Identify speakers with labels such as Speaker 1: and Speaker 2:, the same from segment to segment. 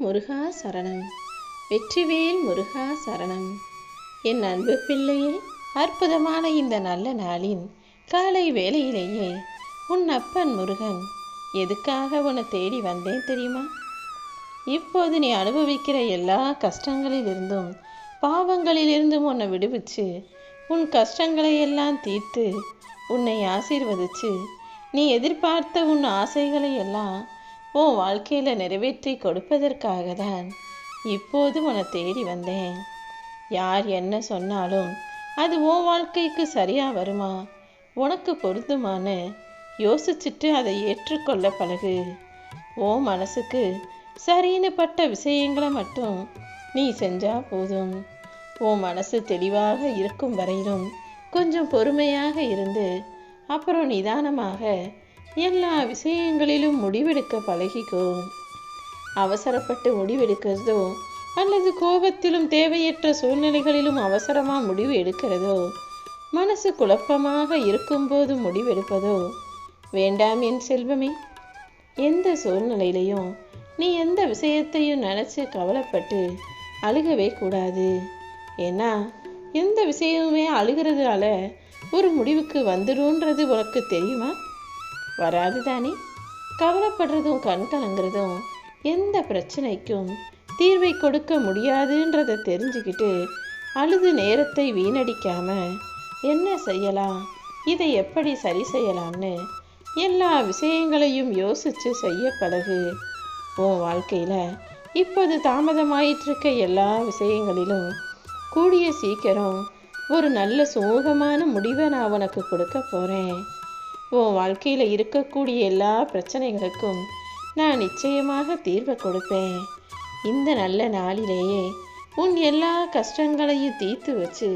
Speaker 1: முருகா சரணம். வெற்றிவேல் முருகா சரணம். என் அன்பு பிள்ளையே அற்புதமான இந்த நல்ல நாளின் காலை வேளையிலேயே உன் அப்பன் முருகன் எதுக்காக உன்னை தேடி வந்தேன் தெரியுமா? இப்போது நீ அனுபவிக்கிற எல்லா கஷ்டங்களிலிருந்தும் பாவங்களிலிருந்தும் உன்னை விடுவிச்சு உன் கஷ்டங்களை எல்லாம் தீர்த்து உன்னை ஆசீர்வதிச்சு நீ எதிர்பார்த்த உன் ஆசைகளை எல்லாம் உன் வாழ்க்கையில் நிறைவேற்றி கொடுப்பதற்காக தான் இப்போது உன்னை தேடி வந்தேன். யார் என்ன சொன்னாலும் அது உன் வாழ்க்கைக்கு சரியா வருமா? உனக்கு பொருந்துமான்னு யோசிச்சுட்டு அதை ஏற்றுக்கொள்ள பழகு. உன் மனசுக்கு சரின்னு பட்ட விஷயங்களை மட்டும் நீ செஞ்சா போதும். உன் மனசு தெளிவாக இருக்கும் வரையிலும் கொஞ்சம் பொறுமையாக இருந்து அப்புறம் நிதானமாக எல்லா விஷயங்களிலும் முடிவெடுக்க பழகிக்கோ அவசரப்பட்டு முடிவெடுக்கிறதோ அல்லது கோபத்திலும் தேவையற்ற சூழ்நிலைகளிலும் அவசரமாக முடிவு எடுக்கிறதோ மனசு குழப்பமாக இருக்கும்போது முடிவெடுப்பதோ வேண்டாம் என் செல்வமே. எந்த சூழ்நிலையிலையும் நீ எந்த விஷயத்தையும் நினச்சி கவலைப்பட்டு அழுகவே கூடாது. ஏன்னா எந்த விஷயமுமே அழுகிறதுனால ஒரு முடிவுக்கு வந்துடும்ன்றது உனக்கு தெரியுமா? வராது தானே? கவலைப்படுறதும் கண் கலங்குறதும் எந்த பிரச்சனைக்கும் தீர்வை கொடுக்க முடியாதுன்றதை தெரிஞ்சுக்கிட்டு அழுது நேரத்தை வீணடிக்காம என்ன செய்யலாம்? இதை எப்படி சரி செய்யலாம்னு எல்லா விஷயங்களையும் யோசிச்சு செய்ய பழகு. உன் வாழ்க்கையில் இப்போது தாமதமாயிட்டிருக்க எல்லா விஷயங்களிலும் கூடிய சீக்கிரம் ஒரு நல்ல சுமூகமான முடிவை நான் உனக்கு கொடுக்க போகிறேன் உன் வாழ்க்கையில் இருக்கக்கூடிய எல்லா பிரச்சனைகளுக்கும் நான் நிச்சயமாக தீர்வை கொடுப்பேன். இந்த நல்ல நாளிலேயே உன் எல்லா கஷ்டங்களையும் தீர்த்து வச்சு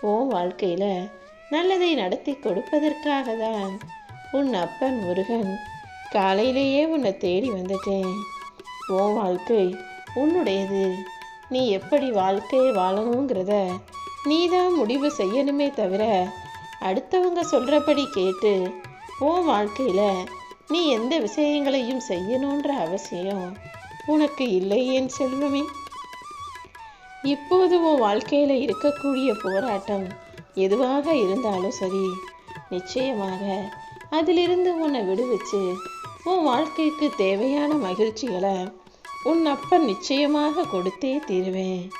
Speaker 1: உன் வாழ்க்கையில் நல்லதை நடத்தி கொடுப்பதற்காக தான் உன் அப்பன் முருகன் காலையிலேயே உன்னை தேடி வந்துட்டேன். உன் வாழ்க்கை உன்னுடையது. நீ எப்படி வாழ்க்கையை வாழணுங்கிறத நீ தான் முடிவு செய்யணுமே தவிர அடுத்தவங்க சொல்கிறபடி கேட்டு உன் வாழ்க்கையில் நீ எந்த விஷயங்களையும் செய்யணுன்ற அவசியம் உனக்கு இல்லை செல்வமே. இப்போது உன் வாழ்க்கையில் இருக்கக்கூடிய போராட்டம் எதுவாக இருந்தாலும் சரி நிச்சயமாக அதிலிருந்து உன்னை விடுவிச்சு உன் வாழ்க்கைக்கு தேவையான மகிழ்ச்சிகளை உன் அப்பன் நிச்சயமாக கொடுத்தே தீருவேன்.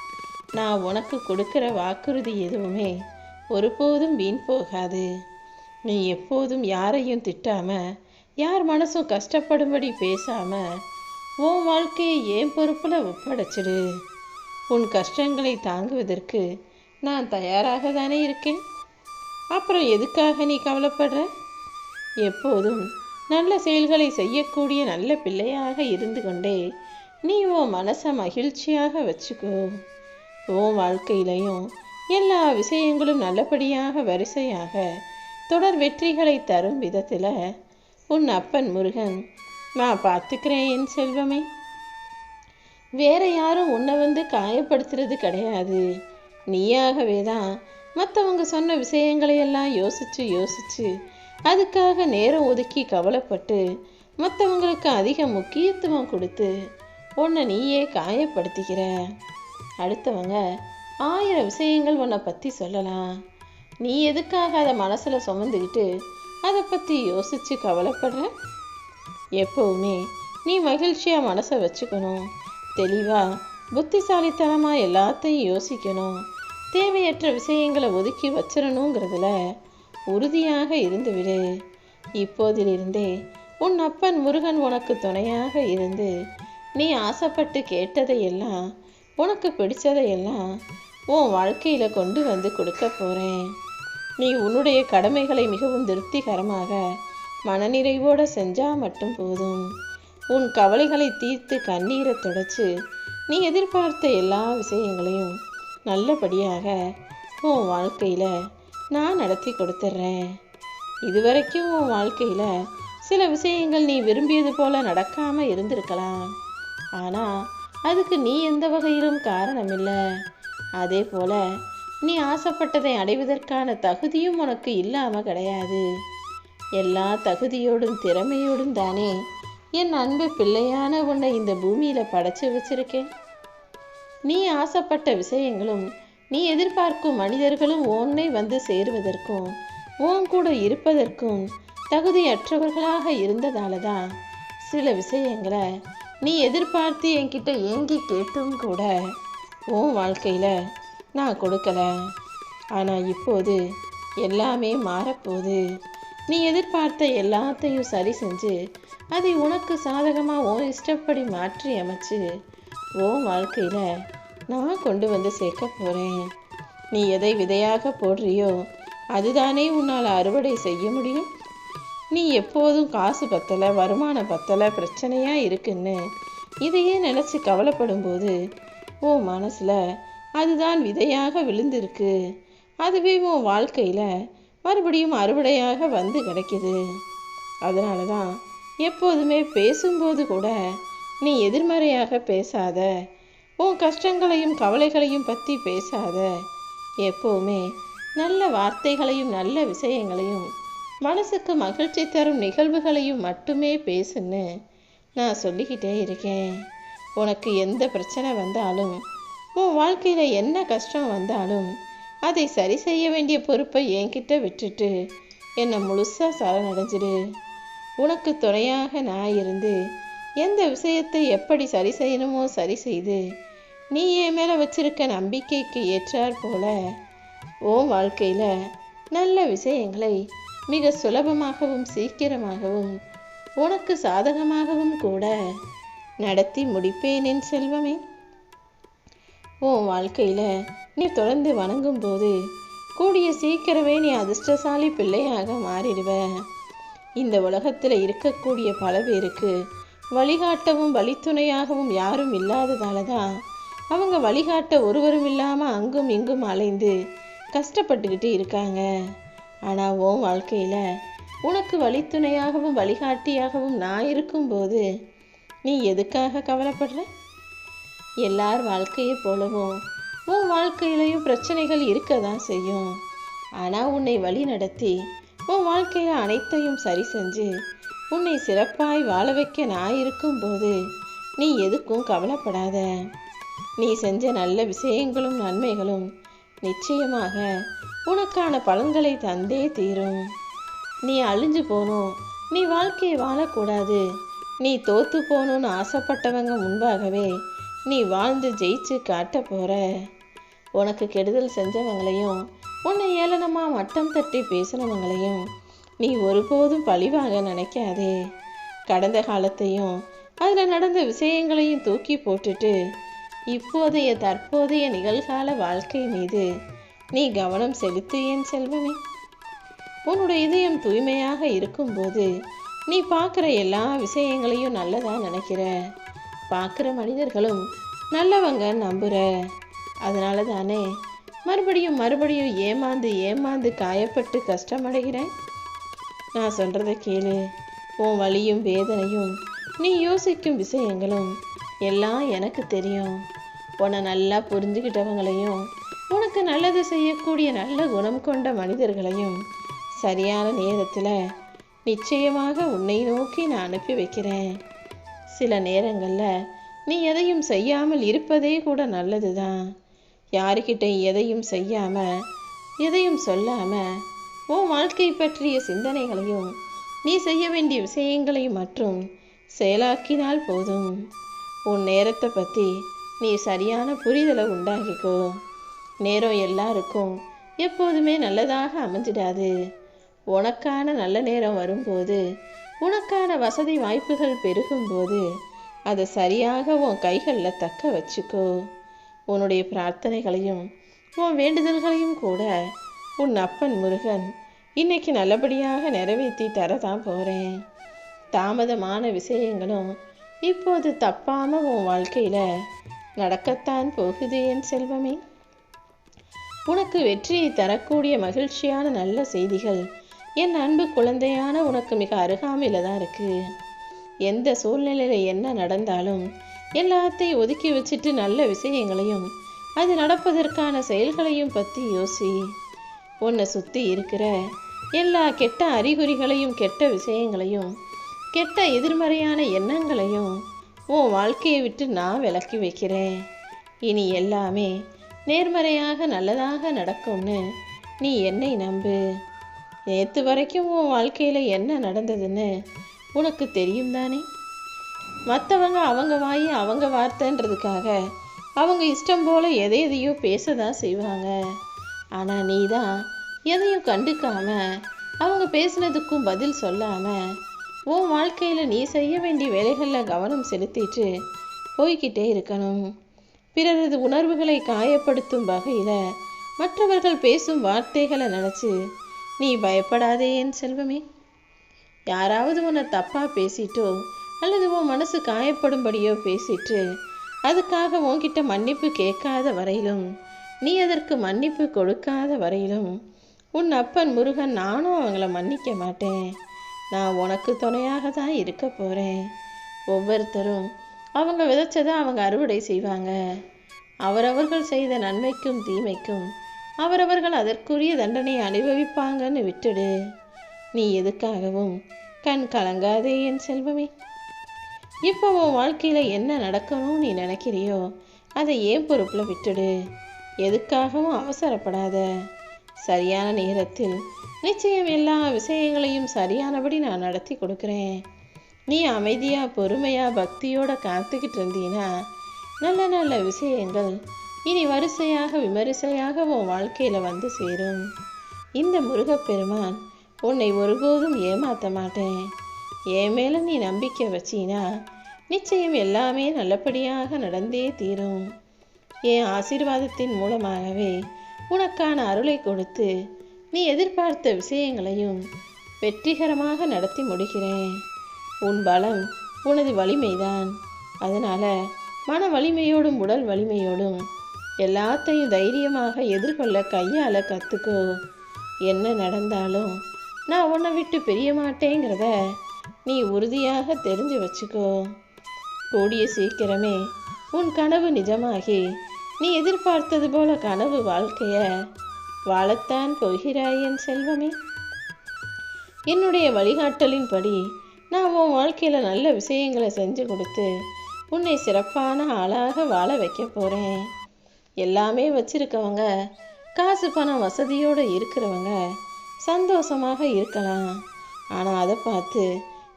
Speaker 1: நான் உனக்கு கொடுக்கிற வாக்குறுதி எதுவுமே ஒருபோதும் வீண் போகாது. நீ எப்போதும் யாரையும் திட்டாம யார் மனசும் கஷ்டப்படும்படி பேசாம உன் வாழ்க்கையை ஏன் பொறுப்பில் ஒப்படைச்சிடு? உன் கஷ்டங்களை தாங்குவதற்கு நான் தயாராக தானே இருக்கேன்? அப்புறம் எதுக்காக நீ கவலைப்படுற? எப்போதும் நல்ல செயல்களை செய்யக்கூடிய நல்ல பிள்ளையாக இருந்து கொண்டே நீ உன் மனசை மகிழ்ச்சியாக வச்சுக்கோ. உன் வாழ்க்கையிலையும் எல்லா விஷயங்களும் நல்லபடியாக வரிசையாக தொடர் வெற்றிகளை தரும் விதத்தில் உன் அப்பன் முருகன் நான் பார்த்துக்கிறேன் என் செல்வமே. வேற யாரும் உன்னை வந்து காயப்படுத்துறது கிடையாது. நீயாகவே தான் மற்றவங்க சொன்ன விஷயங்களை எல்லாம் யோசிச்சு யோசிச்சு அதுக்காக நேரம் ஒதுக்கி கவலைப்பட்டு மற்றவங்களுக்கு அதிக முக்கியத்துவம் கொடுத்து உன்னை நீயே காயப்படுத்திக்கிற அடுத்தவங்க ஆயிரம் விஷயங்கள் உன்னை பற்றி சொல்லலாம். நீ எதுக்காக அதை மனசில் சுமந்துக்கிட்டு அதை பற்றி யோசித்து கவலைப்படுற? எப்போவுமே நீ மகிழ்ச்சியாக மனசை வச்சுக்கணும். தெளிவாக புத்திசாலித்தனமாக எல்லாத்தையும் யோசிக்கணும். தேவையற்ற விஷயங்களை ஒதுக்கி வச்சிடணுங்கிறதுல உறுதியாக இருந்துவிடு இப்போதிலிருந்தே உன் அப்பன் முருகன் உனக்கு துணையாக இருந்து நீ ஆசைப்பட்டு கேட்டதையெல்லாம் உனக்கு பிடிச்சதையெல்லாம் உன் வாழ்க்கையில் கொண்டு வந்து கொடுக்க போகிறேன் நீ உன்னுடைய கடமைகளை மிகவும் திருப்திகரமாக மனநிறைவோட செஞ்சால் மட்டும் போதும். உன் கவலைகளை தீர்த்து கண்ணீரை தொடச்சு நீ எதிர்பார்த்த எல்லா விஷயங்களையும் நல்லபடியாக உன் வாழ்க்கையில் நான் நடத்தி கொடுத்துட்றேன். இதுவரைக்கும் உன் வாழ்க்கையில் சில விஷயங்கள் நீ விரும்பியது போல நடக்காமல் இருந்திருக்கலாம். ஆனால் அதுக்கு நீ எந்த வகையிலும் காரணமில்லை. அதே போல நீ ஆசைப்பட்டதை அடைவதற்கான தகுதியும் உனக்கு இல்லாமல் கிடையாது. எல்லா தகுதியோடும் திறமையோடும் தானே என் அன்பு பிள்ளையான உன்னை இந்த பூமியில படைச்சு வச்சிருக்கேன். நீ ஆசைப்பட்ட விஷயங்களும் நீ எதிர்பார்க்கும் மனிதர்களும் உன்னை வந்து சேருவதற்கும் உன் கூட இருப்பதற்கும் தகுதியற்றவர்களாக இருந்ததால தான் சில விஷயங்களை நீ எதிர்பார்த்து என்கிட்ட ஏங்கி கேட்டும் கூட உன் வாழ்க்கையில நான் கொடுக்கல. ஆனால் இப்போது எல்லாமே மாறப்போகுது. நீ எதிர்பார்த்த எல்லாத்தையும் சரி செஞ்சு அதை உனக்கு சாதகமாக உன் இஷ்டப்படி மாற்றி அமைச்சு உன் வாழ்க்கையில் நான் கொண்டு வந்து சேர்க்க போகிறேன் நீ எதை விதையாக போடுறியோ அதுதானே உன்னால் அறுவடை செய்ய முடியும். நீ எப்போதும் காசு பத்தலை வருமானம் பத்தலை பிரச்சனையாக இருக்குன்னு இதையே நினச்சி கவலைப்படும் போது உன் மனசில் அதுதான் விதையாக விழுந்திருக்கு. அதுவே உன் வாழ்க்கையில் மறுபடியும் அறுவடையாக வந்து கிடைக்கிது. அதனால தான் எப்போதுமே பேசும்போது கூட நீ எதிர்மறையாக பேசாத. உன் கஷ்டங்களையும் கவலைகளையும் பற்றி பேசாத. எப்போவுமே நல்ல வார்த்தைகளையும் நல்ல விஷயங்களையும் மனசுக்கு மகிழ்ச்சி தரும் நிகழ்வுகளையும் மட்டுமே பேசுன்னு நான் சொல்லிக்கிட்டே இருக்கேன். உனக்கு எந்த பிரச்சனை வந்தாலும் உன் வாழ்க்கையில் என்ன கஷ்டம் வந்தாலும் அதை சரி செய்ய வேண்டிய பொறுப்பை என்கிட்ட விட்டுட்டு என்னை முழுசாக சரணடைஞ்சிடு உனக்கு துணையாக நான் இருந்து எந்த விஷயத்தை எப்படி சரி செய்யணுமோ சரி செய்து நீ என் மேலே வச்சிருக்க நம்பிக்கைக்கு ஏற்றாற் போல உன் வாழ்க்கையில் நல்ல விஷயங்களை மிக சுலபமாகவும் சீக்கிரமாகவும் உனக்கு சாதகமாகவும் கூட நடத்தி முடிப்பேன் என் செல்வமே. உன் வாழ்க்கையில் நீ தொடர்ந்து வணங்கும் போது கூடிய சீக்கிரமே நீ அதிர்ஷ்டசாலி பிள்ளையாக மாறிடுவ. இந்த உலகத்தில் இருக்கக்கூடிய பல பேருக்கு வழிகாட்டவும் வழித்துணையாகவும் யாரும் இல்லாததால தான் அவங்க வழிகாட்ட ஒருவரும் இல்லாமல் அங்கும் இங்கும் அலைந்து கஷ்டப்பட்டுக்கிட்டு இருக்காங்க. ஆனால் உன் வாழ்க்கையில் உனக்கு வழித்துணையாகவும் வழிகாட்டியாகவும் நான் இருக்கும்போது நீ எதுக்காக கவலைப்படுற? எல்லார் வாழ்க்கையை போலவும் உன் வாழ்க்கையிலையும் பிரச்சனைகள் இருக்க தான் செய்யும். ஆனால் உன்னை வழி நடத்தி உன் வாழ்க்கையில் அனைத்தையும் சரி செஞ்சு உன்னை சிறப்பாய் வாழ வைக்க நான் இருக்கும்போது நீ எதுக்கும் கவலைப்படாத. நீ செஞ்ச நல்ல விஷயங்களும் நன்மைகளும் நிச்சயமாக உனக்கான பலன்களை தந்தே தீரும். நீ அழிஞ்சு போகணும். நீ வாழ்க்கையை வாழக்கூடாது. நீ தோத்து போகணும்னு ஆசைப்பட்டவங்க முன்பாகவே நீ வாழ்ந்து ஜெயிச்சு காட்ட போற. உனக்கு கெடுதல் செஞ்சவங்களையும் உன்னை ஏளனமா மட்டம் தட்டி பேசினவங்களையும் நீ ஒருபோதும் பழிவாக நினைக்காதே. கடந்த காலத்தையும் அதில் நடந்த விஷயங்களையும் தூக்கி போட்டுட்டு இப்போதைய தற்போதைய நிகழ்கால வாழ்க்கை மீது நீ கவனம் செலுத்து என் செல்வமே? உன்னுடைய இதயம் தூய்மையாக இருக்கும்போது நீ பார்க்குற எல்லா விஷயங்களையும் நல்லதாக நினைக்கிற. பார்க்குற மனிதர்களும் நல்லவங்க நம்புகிற அதனால தானே மறுபடியும் மறுபடியும் ஏமாந்து ஏமாந்து காயப்பட்டு கஷ்டமடைகிறேன். நான் சொல்கிறத கேளு. உன் வலியும் வேதனையும் நீ யோசிக்கும் விஷயங்களும் எல்லாம் எனக்கு தெரியும். உன்னை நல்லா புரிஞ்சுக்கிட்டவங்களையும் உனக்கு நல்லது செய்யக்கூடிய நல்ல குணம் கொண்ட மனிதர்களையும் சரியான நேரத்தில் நிச்சயமாக உன்னை நோக்கி நான் அனுப்பி வைக்கிறேன். சில நேரங்களில் நீ எதையும் செய்யாமல் இருப்பதே கூட நல்லது தான் யாருக்கிட்ட எதையும் செய்யாமல் எதையும் சொல்லாமல் உன் வாழ்க்கை பற்றிய சிந்தனைகளையும் நீ செய்ய வேண்டிய விஷயங்களையும் மற்றும் செயலாக்கினால் போதும். உன் நேரத்தை பற்றி நீ சரியான புரிதலை உண்டாகிக்கோ நேரம் எல்லாருக்கும் எப்போதுமே நல்லதாக அமைஞ்சிடாது. உனக்கான நல்ல நேரம் வரும்போது உனக்கான வசதி வாய்ப்புகள் பெருகும்போது அதை சரியாக உன் கைகளில் தக்க வச்சுக்கோ. உன்னுடைய பிரார்த்தனைகளையும் உன் வேண்டுதல்களையும் கூட உன் அப்பன் முருகன் இன்னைக்கு நல்லபடியாக நிறைவேற்றி தரதான் போகிறேன் தாமதமான விஷயங்களும் இப்போது தப்பாமல் உன் வாழ்க்கையில் நடக்கத்தான் போகுது என் செல்வமே. உனக்கு வெற்றியை தரக்கூடிய மகிழ்ச்சியான நல்ல செய்திகள் என் அன்பு குழந்தையான உனக்கு மிக அருகாமையில் தான் இருக்கு. எந்த சூழ்நிலையில் என்ன நடந்தாலும் எல்லாத்தையும் ஒதுக்கி வச்சுட்டு நல்ல விஷயங்களையும் அது நடப்பதற்கான செயல்களையும் பற்றி யோசி. உன்னை சுற்றி இருக்கிற எல்லா கெட்ட அறிகுறிகளையும் கெட்ட விஷயங்களையும் கெட்ட எதிர்மறையான எண்ணங்களையும் உன் வாழ்க்கையை விட்டு நான் விலக்கி வைக்கிறேன். இனி எல்லாமே நேர்மறையாக நல்லதாக நடக்கும்னு நீ என்னை நம்பு. நேற்று வரைக்கும் உன் வாழ்க்கையில் என்ன நடந்ததுன்னு உனக்கு தெரியும் தானே? மற்றவங்க அவங்க வாய் அவங்க வார்த்தைன்றதுக்காக அவங்க இஷ்டம் போல் எதை எதையோ பேச தான் செய்வாங்க. ஆனால் நீ தான் எதையும் கண்டுக்காம அவங்க பேசுனதுக்கும் பதில் சொல்லாமல் உன் வாழ்க்கையில் நீ செய்ய வேண்டிய வேலைகளில் கவனம் செலுத்திட்டு போய்கிட்டே இருக்கணும். பிறரது உணர்வுகளை காயப்படுத்தும் வகையில் மற்றவர்கள் பேசும் வார்த்தைகளை நினச்சி நீ பயப்படாதே என் செல்வமே. யாராவது உன்னை தப்பாக பேசிட்டோ அல்லது உன் மனசு காயப்படும்படியோ பேசிட்டு அதுக்காக உன்கிட்ட மன்னிப்பு கேட்காத வரையிலும் நீ அதற்கு மன்னிப்பு கொடுக்காத வரையிலும் உன் அப்பன் முருகன் நானும் அவங்கள மன்னிக்க மாட்டேன். நான் உனக்கு துணையாக தான் இருக்க போகிறேன் ஒவ்வொருத்தரும் அவங்க விதைச்சதை அவங்க அறுவடை செய்வாங்க. அவரவர்கள் செய்த நன்மைக்கும் தீமைக்கும் அவரவர்கள் அதற்குரிய தண்டனையை அனுபவிப்பாங்கன்னு விட்டுடு. நீ எதுக்காகவும் கண் கலங்காதே என் செல்வமே. இப்போ உன் வாழ்க்கையில் என்ன நடக்கணும்னு நீ நினைக்கிறியோ அதை ஏன் பொறுப்பில் விட்டுடு? எதுக்காகவும் அவசரப்படாத. சரியான நேரத்தில் நிச்சயம் எல்லா விஷயங்களையும் சரியானபடி நான் நடத்தி கொடுக்குறேன். நீ அமைதியாக பொறுமையாக பக்தியோட காத்துக்கிட்டு இருந்தீன்னா நல்ல நல்ல விஷயங்கள் இனி வரிசையாக விமரிசையாக உன் வாழ்க்கையில் வந்து சேரும். இந்த முருகப்பெருமான் உன்னை ஒருபோதும் ஏமாற்ற மாட்டேன். என் மேலே நீ நம்பிக்கை வச்சினா நிச்சயம் எல்லாமே நல்லபடியாக நடந்தே தீரும். என் ஆசீர்வாதத்தின் மூலமாகவே உனக்கான அருளை கொடுத்து நீ எதிர்பார்த்த விஷயங்களையும் வெற்றிகரமாக நடத்தி முடிக்கிறேன். உன் பலம் உனது வலிமைதான். அதனால் மன வலிமையோடும் உடல் வலிமையோடும் எல்லாத்தையும் தைரியமாக எதிர்கொள்ள கையால் கற்றுக்கோ என்ன நடந்தாலும் நான் உன்னை விட்டு பிரிய மாட்டேங்கிறத நீ உறுதியாக தெரிஞ்சு வச்சுக்கோ. கூடிய சீக்கிரமே உன் கனவு நிஜமாகி நீ எதிர்பார்த்தது போல கனவு வாழ்க்கைய வாழத்தான் போகிறாய் என் செல்வமே. என்னுடைய வழிகாட்டலின்படி நான் உன் வாழ்க்கையில் நல்ல விஷயங்களை செஞ்சு கொடுத்து உன்னை சிறப்பான ஆளாக வாழ வைக்க போகிறேன் எல்லாமே வச்சிருக்கவங்க காசு பணம் வசதியோடு இருக்கிறவங்க சந்தோஷமாக இருக்கலாம். ஆனால் அதை பார்த்து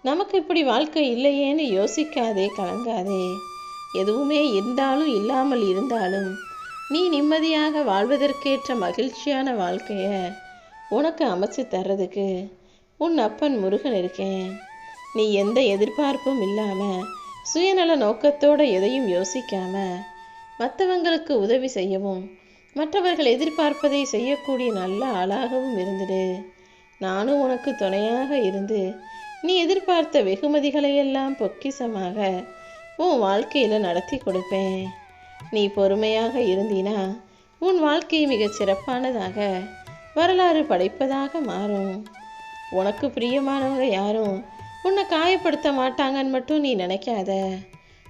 Speaker 1: நமக்கு இப்படி வாழ்க்கை இல்லையேன்னு யோசிக்காதே கலங்காதே. எதுவுமே இருந்தாலும் இல்லாமல் இருந்தாலும் நீ நிம்மதியாக வாழ்வதற்கேற்ற மகிழ்ச்சியான வாழ்க்கையை உனக்கு அமைச்சு தர்றதுக்கு உன் அப்பன் முருகன் இருக்கேன். நீ எந்த எதிர்பார்ப்பும் இல்லாமல் சுயநல நோக்கத்தோடு எதையும் யோசிக்காமல் மற்றவங்களுக்கு உதவி செய்யவும் மற்றவர்கள் எதிர்பார்ப்பதை செய்யக்கூடிய நல்ல ஆளாகவும் இருந்துடு. நானும் உனக்கு துணையாக இருந்து நீ எதிர்பார்த்த வெகுமதிகளையெல்லாம் பொக்கிசமாக உன் வாழ்க்கையில் நடத்தி கொடுப்பேன். நீ பொறுமையாக இருந்தினா உன் வாழ்க்கை மிகச் சிறப்பானதாக வரலாறு படைப்பதாக மாறும். உனக்கு பிரியமானவங்க யாரும் உன்னை காயப்படுத்த மாட்டாங்கன்னு மட்டும் நீ நினைக்காத.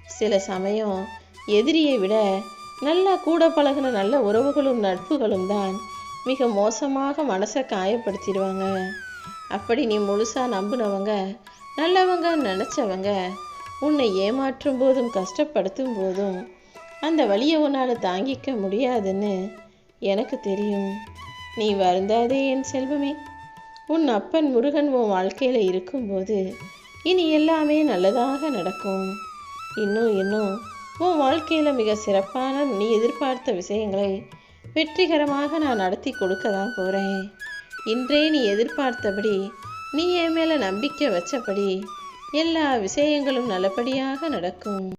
Speaker 1: சில சமயம் எதிரியை விட நல்லா கூட பழகின நல்ல உறவுகளும் நட்புகளும் தான் மிக மோசமாக மனசை காயப்படுத்திடுவாங்க. அப்படி நீ முழுசாக நம்பினவங்க நல்லவங்க நினச்சவங்க உன்னை ஏமாற்றும் போதும் கஷ்டப்படுத்தும் போதும் அந்த வழியை உன்னால் தாங்கிக்க முடியாதுன்னு எனக்கு தெரியும். நீ வருந்தாதே என் செல்வமே. உன் அப்பன் முருகன் உன் வாழ்க்கையில் இருக்கும்போது இனி எல்லாமே நல்லதாக நடக்கும். இன்னும் இன்னும் உன் வாழ்க்கையில் மிக சிறப்பான நீ எதிர்பார்த்த விஷயங்களை வெற்றிகரமாக நான் நடத்தி கொடுக்க தான் போகிறேன் இன்றே நீ எதிர்பார்த்தபடி நீ என் மேலே நம்பிக்கை வச்சபடி எல்லா விஷயங்களும் நல்லபடியாக நடக்கும்.